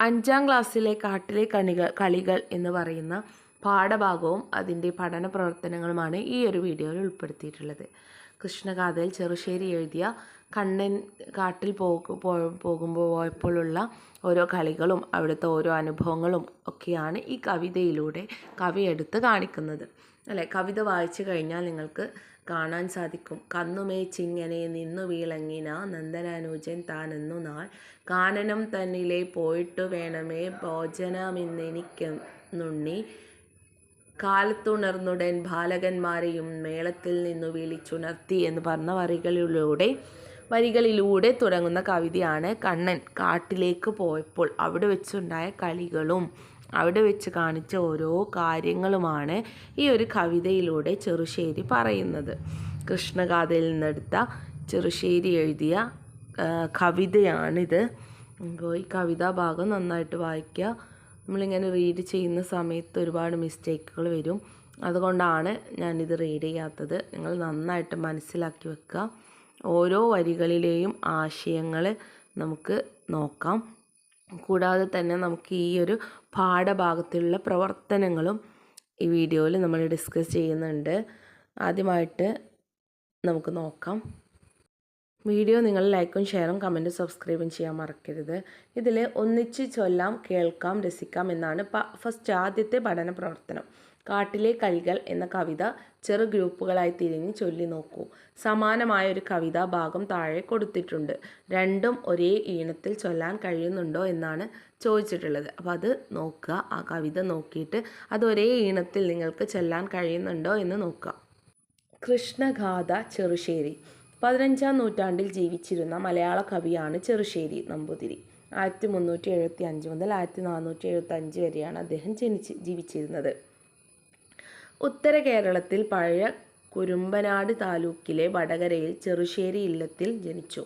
അഞ്ചാം ക്ലാസ്സിലെ കാട്ടിലെ കണികൾ കളികൾ എന്ന് പറയുന്ന പാഠഭാഗവും അതിന്റെ പഠന പ്രവർത്തനങ്ങളുമാണ് ഈ ഒരു വീഡിയോയിൽ ഉൾപ്പെടുത്തിയിട്ടുള്ളത്. കൃഷ്ണഗാഥയിൽ ചെറുശ്ശേരി എഴുതിയ കണ്ണൻ കാട്ടിൽ പോകുമ്പോൾ പോയപ്പോഴുള്ള ഓരോ കളികളും അവിടുത്തെ ഓരോ അനുഭവങ്ങളും ഒക്കെയാണ് ഈ കവിതയിലൂടെ കവി എടുത്ത് കാണിക്കുന്നത്. അല്ലേ? കവിത വായിച്ചു കഴിഞ്ഞാൽ നിങ്ങൾക്ക് കാണാൻ സാധിക്കും. കന്നുമേ ചിങ്ങനെ നിന്നു വീളങ്ങിന നന്ദനാനുജൻ താനെന്നു നാൾ. കാനനം തന്നിലെ പോയിട്ടു വേണമേ ഭോജനമിന്നെനിക്കുണ്ണി കാലത്തുണർന്നുടൻ ബാലകന്മാരെയും മേളത്തിൽ നിന്നു വിളിച്ചുണർത്തി എന്ന് പറഞ്ഞ വരികളിലൂടെ വരികളിലൂടെ തുടങ്ങുന്ന കവിതയാണ് കണ്ണൻ. കാട്ടിലേക്ക് പോയപ്പോൾ അവിടെ വെച്ചുണ്ടായ കളികളും അവിടെ വെച്ച് കാണിച്ച ഓരോ കാര്യങ്ങളുമാണ് ഈ ഒരു കവിതയിലൂടെ ചെറുശ്ശേരി പറയുന്നത്. കൃഷ്ണഗാഥയിൽ നിന്നെടുത്ത ചെറുശ്ശേരി എഴുതിയ കവിതയാണിത്. അപ്പോൾ ഈ കവിതാ ഭാഗം നന്നായിട്ട് വായിക്കുക. നമ്മളിങ്ങനെ റീഡ് ചെയ്യുന്ന സമയത്ത് ഒരുപാട് മിസ്റ്റേക്കുകൾ വരും. അതുകൊണ്ടാണ് ഞാനിത് റീഡ് ചെയ്യാത്തത്. നിങ്ങൾ നന്നായിട്ട് മനസ്സിലാക്കി വെക്കുക. ഓരോ വരികളിലെയും ആശയങ്ങൾ നമുക്ക് നോക്കാം. കൂടാതെ തന്നെ നമുക്ക് ഈ ഒരു പാഠഭാഗത്തിലുള്ള പ്രവർത്തനങ്ങളും ഈ വീഡിയോയിൽ നമ്മൾ ഡിസ്കസ് ചെയ്യുന്നുണ്ട്. ആദ്യമായിട്ട് നമുക്ക് നോക്കാം. വീഡിയോ നിങ്ങൾ ലൈക്കും ഷെയറും കമന്റും സബ്സ്ക്രൈബും ചെയ്യാൻ മറക്കരുത്. ഇതിൽ ഒന്നിച്ച് ചൊല്ലാം കേൾക്കാം രസിക്കാം എന്നാണ് ഫസ്റ്റ് ആദ്യത്തെ പഠന പ്രവർത്തനം. കാട്ടിലെ കൈകൾ എന്ന കവിത ചെറു ഗ്രൂപ്പുകളായി തിരിഞ്ഞ് ചൊല്ലി നോക്കൂ. സമാനമായ ഒരു കവിതാ ഭാഗം താഴെ കൊടുത്തിട്ടുണ്ട്. രണ്ടും ഒരേ ഈണത്തിൽ ചൊല്ലാൻ കഴിയുന്നുണ്ടോ എന്നാണ് ചോദിച്ചിട്ടുള്ളത്. അപ്പോൾ അത് നോക്കുക. ആ കവിത നോക്കിയിട്ട് അത് ഒരേ ഈണത്തിൽ നിങ്ങൾക്ക് ചൊല്ലാൻ കഴിയുന്നുണ്ടോ എന്ന് നോക്കുക. കൃഷ്ണഗാഥ ചെറുശ്ശേരി. പതിനഞ്ചാം നൂറ്റാണ്ടിൽ ജീവിച്ചിരുന്ന മലയാള കവിയാണ് ചെറുശ്ശേരി നമ്പൂതിരി. ആയിരത്തി മുന്നൂറ്റി എഴുപത്തി അഞ്ച് മുതൽ ആയിരത്തി നാനൂറ്റി എഴുപത്തി അഞ്ച് വരെയാണ് അദ്ദേഹം ജനിച്ച് ജീവിച്ചിരുന്നത്. ഉത്തര കേരളത്തിൽ പഴയ കുരുമ്പനാട് താലൂക്കിലെ വടകരയിൽ ചെറുശ്ശേരി ഇല്ലത്തിൽ ജനിച്ചു.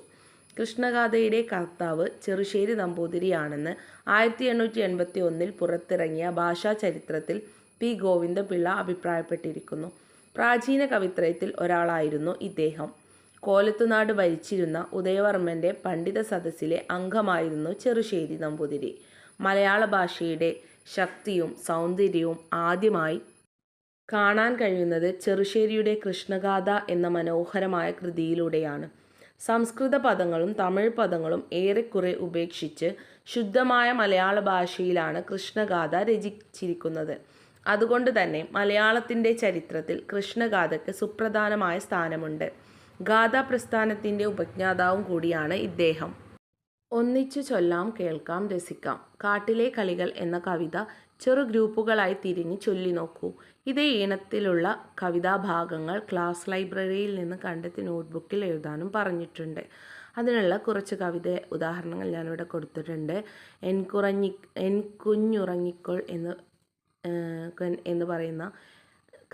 കൃഷ്ണഗാഥയുടെ കർത്താവ് ചെറുശ്ശേരി നമ്പൂതിരിയാണെന്ന് ആയിരത്തി എണ്ണൂറ്റി എൺപത്തി ഒന്നിൽ പുറത്തിറങ്ങിയ ഭാഷാ ചരിത്രത്തിൽ പി ഗോവിന്ദപിള്ള അഭിപ്രായപ്പെട്ടിരിക്കുന്നു. പ്രാചീന കവിത്രയത്തിൽ ഒരാളായിരുന്നു ഇദ്ദേഹം. കോലത്തുനാട് ഭരിച്ചിരുന്ന ഉദയവർമ്മന്റെ പണ്ഡിത സദസ്സിലെ അംഗമായിരുന്നു ചെറുശ്ശേരി നമ്പൂതിരി. മലയാള ഭാഷയുടെ ശക്തിയും സൗന്ദര്യവും ആദ്യമായി കാണാൻ കഴിയുന്നത് ചെറുശ്ശേരിയുടെ കൃഷ്ണഗാഥ എന്ന മനോഹരമായ കൃതിയിലൂടെയാണ്. സംസ്കൃത പദങ്ങളും തമിഴ് പദങ്ങളും ഏറെക്കുറെ ഉപേക്ഷിച്ച് ശുദ്ധമായ മലയാള ഭാഷയിലാണ് കൃഷ്ണഗാഥ രചിച്ചിരിക്കുന്നത്. അതുകൊണ്ട് തന്നെ മലയാളത്തിന്റെ ചരിത്രത്തിൽ കൃഷ്ണഗാഥയ്ക്ക് സുപ്രധാനമായ സ്ഥാനമുണ്ട്. ഗാഥാ പ്രസ്ഥാനത്തിന്റെ ഉപജ്ഞാതാവും കൂടിയാണ് ഇദ്ദേഹം. ഒന്നിച്ചു ചൊല്ലാം കേൾക്കാം രസിക്കാം. കാട്ടിലെ കളികൾ എന്ന കവിത ചെറു ഗ്രൂപ്പുകളായി തിരിഞ്ഞ് ചൊല്ലി നോക്കൂ. ഇതേ ഈണത്തിലുള്ള കവിതാഭാഗങ്ങൾ ക്ലാസ് ലൈബ്രറിയിൽ നിന്ന് കണ്ടെത്തി നോട്ട്ബുക്കിൽ എഴുതാനും പറഞ്ഞിട്ടുണ്ട്. അതിനുള്ള കുറച്ച് കവിത ഉദാഹരണങ്ങൾ ഞാനിവിടെ കൊടുത്തിട്ടുണ്ട്. എൻ കുറഞ്ഞി എൻ കുഞ്ഞുറങ്ങിക്കോൾ എന്ന് എന്ന് പറയുന്ന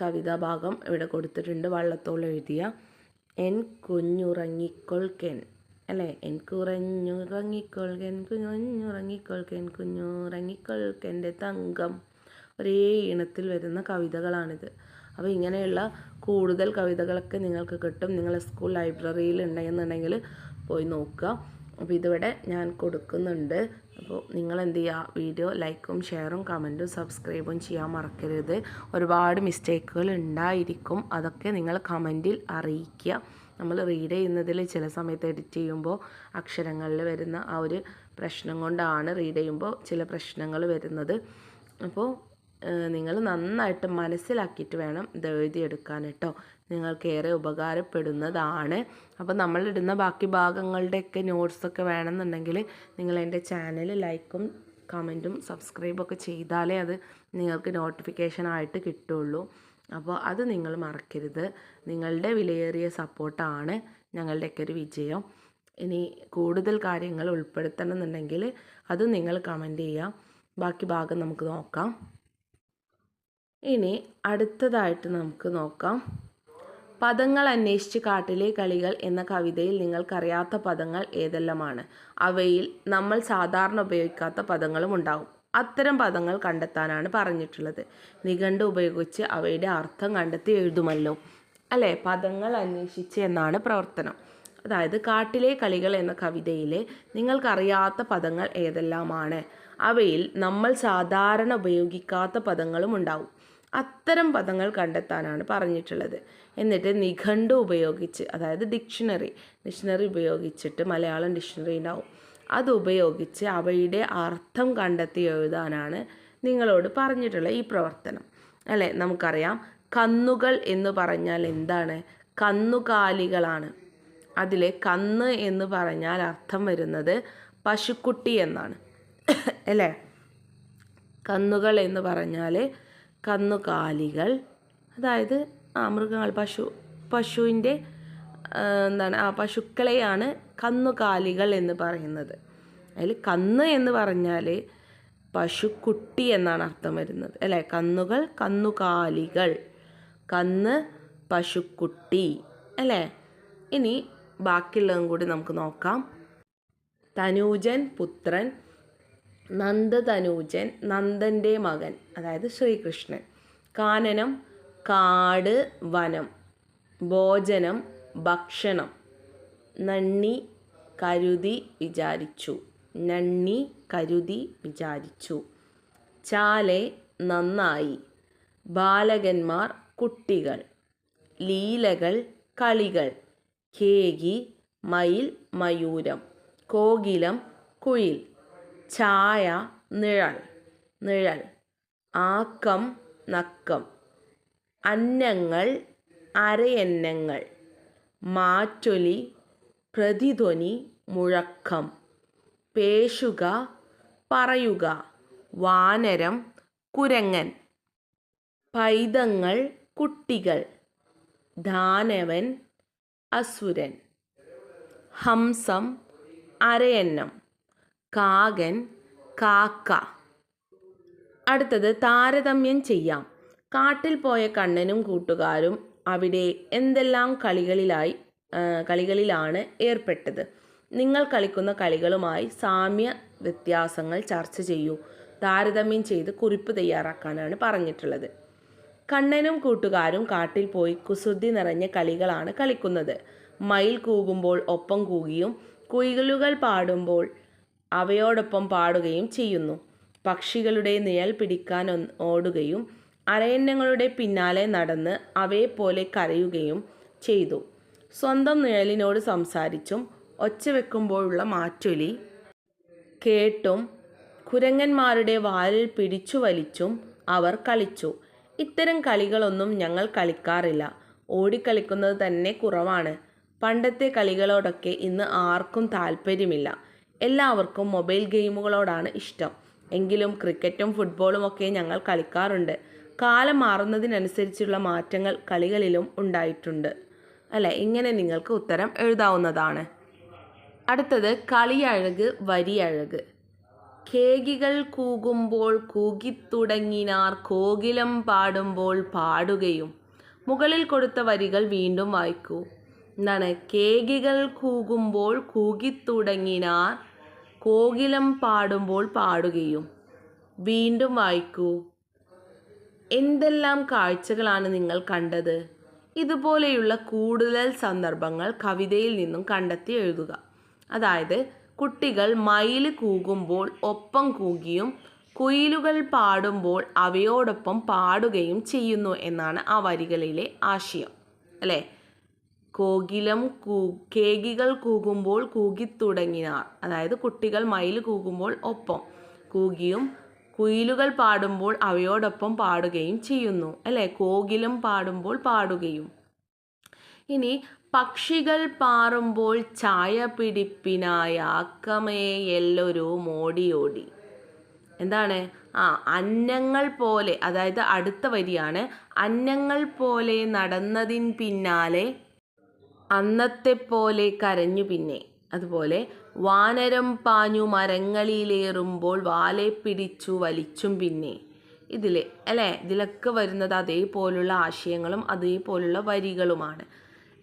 കവിതാഭാഗം ഇവിടെ കൊടുത്തിട്ടുണ്ട്. വള്ളത്തോൾ എഴുതിയ എൻ കുഞ്ഞുറങ്ങിക്കൊൾക്കൻ അല്ലേ? എൻ കുറഞ്ഞുറങ്ങിക്കൊൾക്കൻ കുഞ്ഞുറങ്ങിക്കൊൾക്കൻ എന്റെ തങ്കം. ഒരേ ഈണത്തിൽ വരുന്ന കവിതകളാണിത്. അപ്പോൾ ഇങ്ങനെയുള്ള കൂടുതൽ കവിതകളൊക്കെ നിങ്ങൾക്ക് കിട്ടും. നിങ്ങളെ സ്കൂൾ ലൈബ്രറിയിൽ ഉണ്ടെന്നുണ്ടെങ്കിൽ പോയി നോക്കുക. അപ്പോൾ ഇതിവിടെ ഞാൻ കൊടുക്കുന്നുണ്ട്. അപ്പോൾ നിങ്ങൾ എന്ത് ചെയ്യുക വീഡിയോ ലൈക്കും ഷെയറും കമന്റും സബ്സ്ക്രൈബും ചെയ്യാൻ മറക്കരുത്. ഒരുപാട് മിസ്റ്റേക്കുകൾ ഉണ്ടായിരിക്കും. അതൊക്കെ നിങ്ങൾ കമന്റിൽ അറിയിക്കുക. നമ്മൾ റീഡ് ചെയ്യുന്നതിൽ ചില സമയത്ത് എഡിറ്റ് ചെയ്യുമ്പോൾ അക്ഷരങ്ങളിൽ വരുന്ന ആ ഒരു പ്രശ്നം കൊണ്ടാണ് റീഡ് ചെയ്യുമ്പോൾ ചില പ്രശ്നങ്ങൾ വരുന്നത്. അപ്പോൾ നിങ്ങൾ നന്നായിട്ട് മനസ്സിലാക്കിയിട്ട് വേണം ഇത് എഴുതിയെടുക്കാൻ കേട്ടോ. നിങ്ങൾക്ക് ഏറെ ഉപകാരപ്പെടുന്നതാണ്. അപ്പോൾ നമ്മളിടുന്ന ബാക്കി ഭാഗങ്ങളുടെയൊക്കെ നോട്ട്സൊക്കെ വേണമെന്നുണ്ടെങ്കിൽ നിങ്ങൾ എന്റെ ചാനൽ ലൈക്കും കമന്റും സബ്സ്ക്രൈബൊക്കെ ചെയ്താലേ അത് നിങ്ങൾക്ക് നോട്ടിഫിക്കേഷനായിട്ട് കിട്ടുള്ളൂ. അപ്പോൾ അത് നിങ്ങൾ മറക്കരുത്. നിങ്ങളുടെ വിലയേറിയ സപ്പോർട്ടാണ് ഞങ്ങളുടെയൊക്കെ ഒരു വിജയം. ഇനി കൂടുതൽ കാര്യങ്ങൾ ഉൾപ്പെടുത്തണം എന്നുണ്ടെങ്കിൽ അത് നിങ്ങൾ കമന്റ് ചെയ്യാം ബാക്കി ഭാഗം നമുക്ക് നോക്കാം. ഇനി അടുത്തതായിട്ട് നമുക്ക് നോക്കാം. പദങ്ങൾ അന്വേഷിച്ച് കാട്ടിലെ കളികൾ എന്ന കവിതയിൽ നിങ്ങൾക്കറിയാത്ത പദങ്ങൾ ഏതെല്ലാമാണ്? അവയിൽ നമ്മൾ സാധാരണ ഉപയോഗിക്കാത്ത പദങ്ങളും ഉണ്ടാവും. അത്തരം പദങ്ങൾ കണ്ടെത്താനാണ് പറഞ്ഞിട്ടുള്ളത്. നിഘണ്ടു ഉപയോഗിച്ച് അവയുടെ അർത്ഥം കണ്ടെത്തി എഴുതുമല്ലോ. അല്ലേ? പദങ്ങൾ അന്വേഷിച്ച് എന്നാണ് പ്രവർത്തനം. അതായത് കാട്ടിലെ കളികൾ എന്ന കവിതയിലെ നിങ്ങൾക്കറിയാത്ത പദങ്ങൾ ഏതെല്ലാമാണ്? അവയിൽ നമ്മൾ സാധാരണ ഉപയോഗിക്കാത്ത പദങ്ങളും ഉണ്ടാവും. അത്തരം പദങ്ങൾ കണ്ടെത്താനാണ് പറഞ്ഞിട്ടുള്ളത്. എന്നിട്ട് നിഘണ്ടു ഉപയോഗിച്ച് അതായത് ഡിക്ഷണറി ഡിക്ഷണറി ഉപയോഗിച്ചിട്ട് മലയാളം ഡിക്ഷണറി ഉണ്ടാവും. അത് ഉപയോഗിച്ച് അവയുടെ അർത്ഥം കണ്ടെത്തി എഴുതാനാണ് നിങ്ങളോട് പറഞ്ഞിട്ടുള്ള ഈ പ്രവർത്തനം. അല്ലേ? നമുക്കറിയാം കന്നുകൾ എന്ന് പറഞ്ഞാൽ എന്താണ്? കന്നുകാലികളാണ്. അതിലെ കന്ന് എന്ന് പറഞ്ഞാൽ അർത്ഥം വരുന്നത് പശുക്കുട്ടി എന്നാണ്. അല്ലേ? കന്നുകൾ എന്ന് പറഞ്ഞാൽ കന്നുകാലികൾ അതായത് ആ മൃഗങ്ങൾ പശു പശുവിന്റെ എന്താണ് ആ പശുക്കളെയാണ് കന്നുകാലികൾ എന്ന് പറയുന്നത്. അതിൽ കന്ന് എന്ന് പറഞ്ഞാൽ പശുക്കുട്ടി എന്നാണ് അർത്ഥം വരുന്നത്. അല്ലേ? കന്നുകൾ കന്നുകാലികൾ. കന്ന് പശുക്കുട്ടി. അല്ലേ? ഇനി ബാക്കിയുള്ളതും കൂടി നമുക്ക് നോക്കാം. തനൂജൻ പുത്രൻ നന്ദതനൂജൻ നന്ദന്റെ മകൻ അതായത് ശ്രീകൃഷ്ണൻ. കാനനം കാട് വനം. ഭോജനം ഭക്ഷണം. നന്ദി കരുതി വിചാരിച്ചു. നണ്ണി കരുതി വിചാരിച്ചു. ചാലെ നന്നായി. ബാലകന്മാർ കുട്ടികൾ. ലീലകൾ കളികൾ. കേകി മയിൽ മയൂരം. കോകിലം കുയിൽ. ഛായ നിഴൽ. നിഴൽ. ആക്കം നക്കം. അന്നങ്ങൾ അരയന്നങ്ങൾ. മാറ്റൊലി പ്രതിധ്വനി മുഴക്കം. പേശുക പറയുക. വാനരം കുരങ്ങൻ. പൈതങ്ങൾ കുട്ടികൾ. ധാനവൻ അസുരൻ. ഹംസം അരയന്നം. കാകൻ കാക്ക. അടുത്തത് താരതമ്യം ചെയ്യാം. കാട്ടിൽ പോയ കണ്ണനും കൂട്ടുകാരും അവിടെ എന്തെല്ലാം കളികളിലായി കളികളിലാണ് ഏർപ്പെട്ടത്. നിങ്ങൾ കളിക്കുന്ന കളികളുമായി സാമ്യ വ്യത്യാസങ്ങൾ ചർച്ച ചെയ്യൂ. താരതമ്യം ചെയ്ത് കുറിപ്പ് തയ്യാറാക്കാനാണ് പറഞ്ഞിട്ടുള്ളത്. കണ്ണനും കൂട്ടുകാരും കാട്ടിൽ പോയി കുസൃതി നിറഞ്ഞ കളികളാണ് കളിക്കുന്നത്. മയിൽ കൂകുമ്പോൾ ഒപ്പം കൂകിയും കുയിലുകൾ പാടുമ്പോൾ അവയോടൊപ്പം പാടുകയും ചെയ്യുന്നു. പക്ഷികളുടെ നിഴൽ പിടിക്കാൻ ഓടുകയും അരയന്നങ്ങളുടെ പിന്നാലെ നടന്ന് അവയെപ്പോലെ കരയുകയും ചെയ്തു. സ്വന്തം നിഴലിനോട് സംസാരിച്ചും ഒച്ച വെക്കുമ്പോഴുള്ള മാറ്റൊലി കേട്ടും കുരങ്ങന്മാരുടെ വാലിൽ പിടിച്ചു വലിച്ചും അവർ കളിച്ചു. ഇത്തരം കളികളൊന്നും ഞങ്ങൾ കളിക്കാറില്ല. ഓടിക്കളിക്കുന്നത് തന്നെ കുറവാണ്. പണ്ടത്തെ കളികളോടൊക്കെ ഇന്ന് ആർക്കും താല്പര്യമില്ല. എല്ലാവർക്കും മൊബൈൽ ഗെയിമുകളോടാണ് ഇഷ്ടം. എങ്കിലും ക്രിക്കറ്റും ഫുട്ബോളും ഒക്കെ ഞങ്ങൾ കളിക്കാറുണ്ട്. കാലം മാറുന്നതിനനുസരിച്ചുള്ള മാറ്റങ്ങൾ കളികളിലും ഉണ്ടായിട്ടുണ്ട്. അല്ലെ? ഇങ്ങനെ നിങ്ങൾക്ക് ഉത്തരം എഴുതാവുന്നതാണ്. അടുത്തത് കളിയഴക് വരിയഴക്. കേകികൾ കൂകുമ്പോൾ കൂകിത്തുടങ്ങിനാർ കോകിലം പാടുമ്പോൾ പാടുകയും. മുകളിൽ കൊടുത്ത വരികൾ വീണ്ടും വായിക്കൂ. എന്താണ്? കേകികൾ കൂകുമ്പോൾ കൂകിത്തുടങ്ങിനാർ കോകിലം പാടുമ്പോൾ പാടുകയും. വീണ്ടും വായിക്കൂ. എന്തെല്ലാം കാഴ്ചകളാണ് നിങ്ങൾ കണ്ടത്? ഇതുപോലെയുള്ള കൂടുതൽ സന്ദർഭങ്ങൾ കവിതയിൽ നിന്നും കണ്ടെത്തി എഴുതുക. അതായത് കുട്ടികൾ മയിൽ കൂകുമ്പോൾ ഒപ്പം കൂകിയും കുയിലുകൾ പാടുമ്പോൾ അവയോടൊപ്പം പാടുകയും ചെയ്യുന്നു എന്നാണ് ആ വരികളിലെ ആശയം. അല്ലേ? കോകിലം കൂ കേകികൾ കൂകുമ്പോൾ കൂകിത്തുടങ്ങിനാർ. അതായത് കുട്ടികൾ മയിൽ കൂകുമ്പോൾ ഒപ്പം കൂകിയും കുയിലുകൾ പാടുമ്പോൾ അവയോടൊപ്പം പാടുകയും ചെയ്യുന്നു അല്ലേ? കോകിലം പാടുമ്പോൾ പാടുകയും. ഇനി പക്ഷികൾ പാറുമ്പോൾ ചായ പിടിപ്പിനായ ആക്കമേയെല്ലൊരു മോടിയോടി എന്താണ്? ആ അന്നങ്ങൾ പോലെ അതായത് അടുത്ത വരിയാണ് അന്നങ്ങൾ പോലെ നടന്നതിൻ പിന്നാലെ അന്നത്തെ പോലെ കരഞ്ഞു പിന്നെ. അതുപോലെ വാനരം പാഞ്ഞു മരങ്ങളിലേറുമ്പോൾ വാലെ പിടിച്ചു വലിച്ചും പിന്നെ. ഇതിൽ അല്ലേ? ഇതിലൊക്കെ വരുന്നത് അതേപോലുള്ള ആശയങ്ങളും അതേപോലുള്ള വരികളുമാണ്.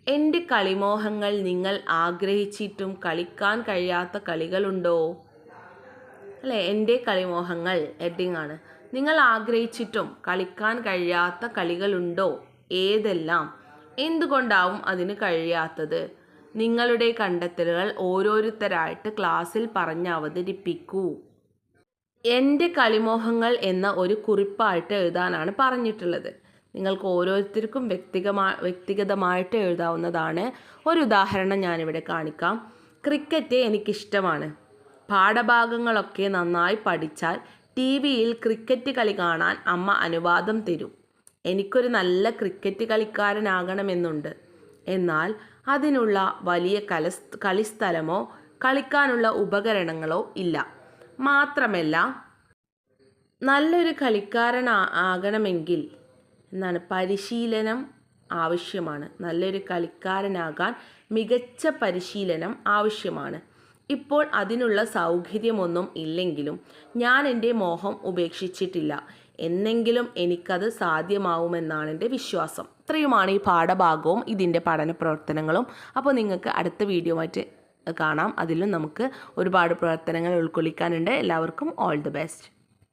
എന്റെ കളിമോഹങ്ങൾ നിങ്ങൾ ആഗ്രഹിച്ചിട്ടും കളിക്കാൻ കഴിയാത്ത കളികളുണ്ടോ? അല്ലേ? എന്റെ കളിമോഹങ്ങൾ ഹെഡിങ് ആണ്. നിങ്ങൾ ആഗ്രഹിച്ചിട്ടും കളിക്കാൻ കഴിയാത്ത കളികളുണ്ടോ? ഏതെല്ലാം? എന്തുകൊണ്ടാവും അതിന് കഴിയാത്തത്? നിങ്ങളുടെ കണ്ടെത്തലുകൾ ഓരോരുത്തരായിട്ട് ക്ലാസ്സിൽ പറഞ്ഞ് അവതരിപ്പിക്കൂ എന്റെ കളിമോഹങ്ങൾ എന്ന ഒരു കുറിപ്പായിട്ട് എഴുതാനാണ് പറഞ്ഞിട്ടുള്ളത്. നിങ്ങൾക്ക് ഓരോരുത്തർക്കും വ്യക്തിഗമാ വ്യക്തിഗതമായിട്ട് എഴുതാവുന്നതാണ്. ഒരു ഉദാഹരണം ഞാനിവിടെ കാണിക്കാം. ക്രിക്കറ്റ് എനിക്കിഷ്ടമാണ്. പാഠഭാഗങ്ങളൊക്കെ നന്നായി പഠിച്ചാൽ ടി വിയിൽ ക്രിക്കറ്റ് കളി കാണാൻ അമ്മ അനുവാദം തരും. എനിക്കൊരു നല്ല ക്രിക്കറ്റ് കളിക്കാരനാകണമെന്നുണ്ട്. എന്നാൽ അതിനുള്ള വലിയ കലസ് കളിസ്ഥലമോ കളിക്കാനുള്ള ഉപകരണങ്ങളോ ഇല്ല. മാത്രമല്ല നല്ലൊരു കളിക്കാരൻ ആകണമെങ്കിൽ എന്താണ് പരിശീലനം ആവശ്യമാണ്. നല്ലൊരു കളിക്കാരനാകാൻ മികച്ച പരിശീലനം ആവശ്യമാണ്. ഇപ്പോൾ അതിനുള്ള സൗകര്യമൊന്നും ഇല്ലെങ്കിലും ഞാൻ എന്റെ മോഹം ഉപേക്ഷിച്ചിട്ടില്ല. എന്നെങ്കിലും എനിക്കത് സാധ്യമാവുമെന്നാണ് എന്റെ വിശ്വാസം. ഇത്രയുമാണ് ഈ പാഠഭാഗവും ഇതിന്റെ പഠന പ്രവർത്തനങ്ങളും. അപ്പോൾ നിങ്ങൾക്ക് അടുത്ത വീഡിയോ ആയിട്ട് കാണാം. അതിലും നമുക്ക് ഒരുപാട് പ്രവർത്തനങ്ങൾ ഉൾക്കൊള്ളിക്കാനുണ്ട്. എല്ലാവർക്കും ഓൾ ദി ബെസ്റ്റ്